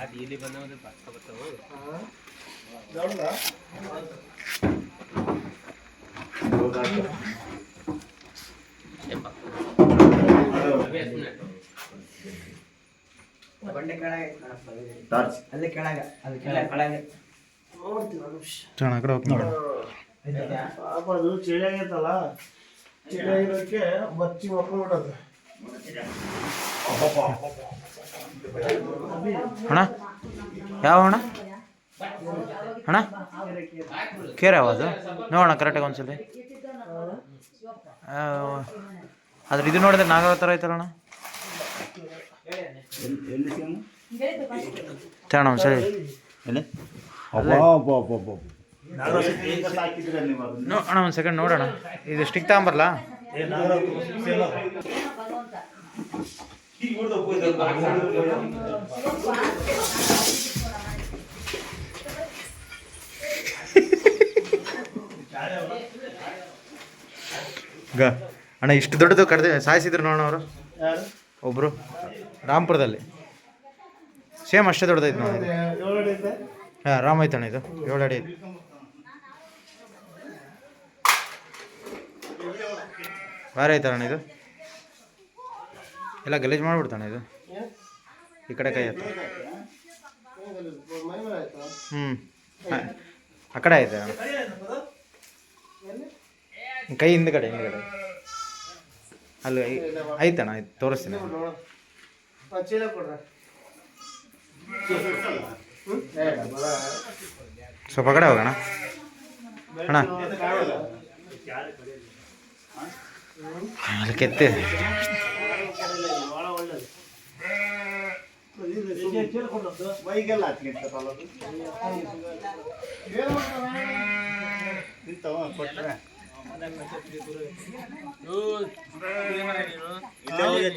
ಅದು ಇಲ್ಲಿ ಬಂದ ಪಕ್ಕ ಬರ್ತಾವು. ಅಲ್ಲಿ ಕೆಳಗ ಅಲ್ಲಿ ಕೆಳಗೆ ಅದು ಚಳಿ ಆಗೈತಲ್ಲ ಚಳಿ ಆಗಿರೋದಕ್ಕೆ ಬಚ್ಚಿ ಮಕ್ಕೊಂಡ್ಬಿಡತ್ತೆ ಅಣ್ಣ? ಯಾವ ಅಣ್ಣ? ಅಣ್ಣ? ಕೇರ್ ಯಾವುದು? ನೋಡೋಣ ಕರೆಕ್ಟಾಗಿ ಒಂದ್ಸಲಿ. ಆ, ಆದ್ರೆ ಇದು ನೋಡಿದ್ರೆ ನಾಗರ ಥರ ಐತಲ್ಲ ಅಣ್ಣ? ಅಣ್ಣ ಒಂದು ಸೆಕೆಂಡ್ ನೋಡೋಣ. ಇದು ಸ್ಟಿಕ್ ತಗೊಂಬರಲ್ಲ ಗ ಅಣ್ಣ ಇಷ್ಟು ದೊಡ್ಡದು ಕಡ್ದೆ ಸಾಯಿಸಿದ್ರು ನೋಡೋಣ ಅವರು. ಒಬ್ರು. ಒಬ್ಬರು ರಾಮ್ಪುರದಲ್ಲಿ. ಸೇಮ್ ಅಷ್ಟೇ ದೊಡ್ಡದೈತೆ ನೋಡಿ? ಹಾಂ ರಾಮ್ ಐತಣ್ಣ ಇದು. ಏಳು ಅಡಿ ಐತೆ ಬೇರೆ ಐತಣ್ಣ ಇದು? ಎಲ್ಲ ಗಲೀಜು ಮಾಡ್ಬಿಡ್ತಾನೆ ಇದು? ಈ ಕಡೆ ಕೈ ಆಯ್ತು? ಹ್ಞೂ ಆ ಕಡೆ ಆಯ್ತಾ ಕೈ ಹಿಂದ್ಗಡೆ ಹಿಂದ್ಗಡೆ. ಅಲ್ಲಿ ಐ- ಆಯ್ತು ತೋರಿಸ್ತೀನಿ. ಸ್ವಲ್ಪ ಕಡೆ ಹೋಗೋಣ. ಅಣ್ಣ. ಅಲ್ಲಿ ಕೆತ್ತೆ ಭಾಳ ಒಳ್ಳೇದು. ಕಾಣ್ತಾರ ಅಲ್ಲಿಂದ ನೋಡ್ತೀರಿ ಇದು ಮೈಗೆಲ್ಲ ಹಾಕ್ಲಿಕ್ಕೆ ಅದು. ಏನು ಮಾಡ್ತಾನೆ? ಇಂಥವ ಕೊಟ್ರೆ.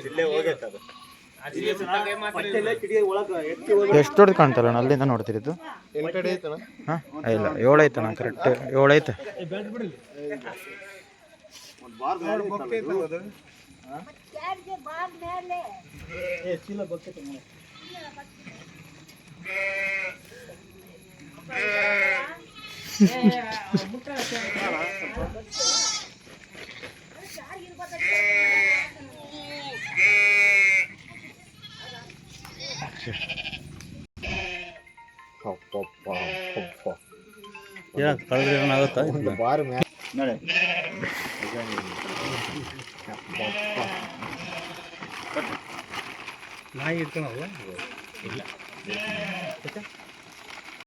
ಇಲ್ಲೇ ಹೋಗೈತೆ, ಇಲ್ಲೇ ಹೋಗೈತೆ ಅದು. ಎಷ್ಟು ದೊಡ್ಡದು ಕಾಣ್ತಲ್ಲ ಅಣ್ಣ ಅಲ್ಲಿಂದ ನಡೆ. ನಾಯಿ ಇಟ್ಕೊಳಲ್ಲ ಇಲ್ಲ.